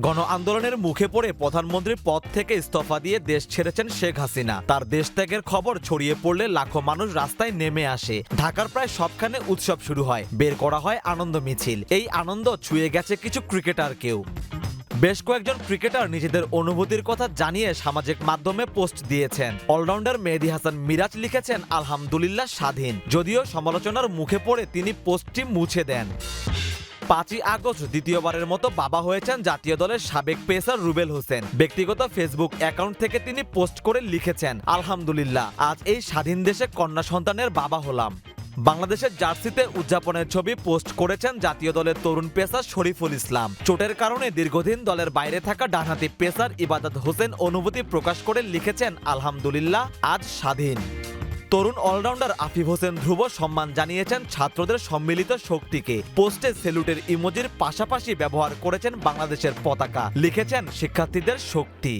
গণ আন্দোলনের মুখে পড়ে প্রধানমন্ত্রীর পদ থেকে ইস্তফা দিয়ে দেশ ছেড়েছেন শেখ হাসিনা। তার দেশ ত্যাগের খবর ছড়িয়ে পড়লে লাখো মানুষ রাস্তায় নেমে আসে। ঢাকার প্রায় সবখানে উৎসব শুরু হয়। বের করা হয় আনন্দ মিছিল। এই আনন্দ ছুঁয়ে গেছে কিছু ক্রিকেটারকেও। বেশ কয়েকজন ক্রিকেটার নিজেদের অনুভূতির কথা জানিয়ে সামাজিক মাধ্যমে পোস্ট দিয়েছেন। অলরাউন্ডার মেহেদি হাসান মিরাজ লিখেছেন, আলহামদুলিল্লাহ স্বাধীন। যদিও সমালোচনার মুখে পড়ে তিনি পোস্টটি মুছে দেন। পাঁচই আগস্ট দ্বিতীয়বারের মতো বাবা হয়েছেন জাতীয় দলের সাবেক পেসার রুবেল হোসেন। ব্যক্তিগত ফেসবুক অ্যাকাউন্ট থেকে তিনি পোস্ট করে লিখেছেন, আলহামদুলিল্লাহ, আজ এই স্বাধীন দেশে কন্যা সন্তানের বাবা হলাম। বাংলাদেশের জার্সিতে উদযাপনের ছবি পোস্ট করেছেন জাতীয় দলের তরুণ পেসার শরীফুল ইসলাম। চোটের কারণে দীর্ঘদিন দলের বাইরে থাকা ডানহাতি পেসার ইবাদত হোসেন অনুভূতি প্রকাশ করে লিখেছেন, আলহামদুলিল্লাহ, আজ স্বাধীন। তরুণ অলরাউন্ডার আফিফ হোসেন ধ্রুব সম্মান জানিয়েছেন ছাত্রদের সম্মিলিত শক্তিকে। পোস্টে সেলুটের ইমোজির পাশাপাশি ব্যবহার করেছেন বাংলাদেশের পতাকা। লিখেছেন শিক্ষার্থীদের শক্তি।